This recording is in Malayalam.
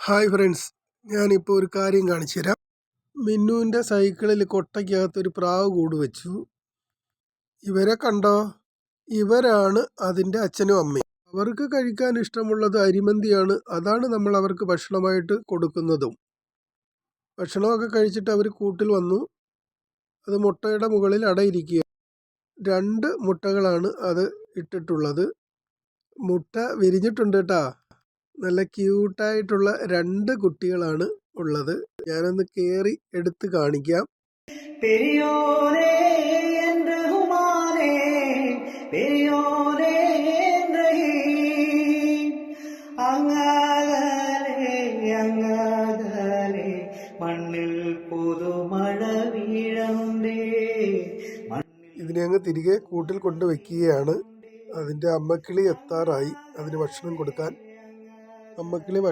ഹായ് ഫ്രണ്ട്സ് ഞാനിപ്പോൾ ഒരു കാര്യം കാണിച്ചു തരാം. മിന്നുവിന്റെ സൈക്കിളിൽ കൊട്ടയ്ക്കകത്ത് ഒരു പ്രാവ് കൂട് വെച്ചു. ഇവരെ കണ്ടോ? ഇവരാണ് അതിന്റെ അച്ഛനും അമ്മയും. അവർക്ക് കഴിക്കാൻ ഇഷ്ടമുള്ളത് അരിമന്തിയാണ്. അതാണ് നമ്മൾ അവർക്ക് ഭക്ഷണമായിട്ട് കൊടുക്കുന്നതും. ഭക്ഷണമൊക്കെ കഴിച്ചിട്ട് അവർ കൂട്ടിൽ വന്നു. അത് മുട്ടയുടെ മുകളിൽ അടയിരിക്കുക രണ്ട് മുട്ടകളാണ് അത് ഇട്ടിട്ടുള്ളത്. മുട്ട വിരിഞ്ഞിട്ടുണ്ട് കേട്ടോ നല്ല ക്യൂട്ടായിട്ടുള്ള രണ്ട് കുട്ടികളാണ് ഉള്ളത്. ഞാനൊന്ന് കയറി എടുത്ത് കാണിക്കാം. പെരിയോരേ മണ്ണിൽ പുതുമഴ ഇതിനെ അങ്ങ് തിരികെ കൂട്ടിൽ കൊണ്ടുവയ്ക്കുകയാണ്. അതിന്റെ അമ്മക്കിളി എത്താറായി. അതിന് ഭക്ഷണം കൊടുക്കാൻ അമ്മക്കിളി ഭക്ഷ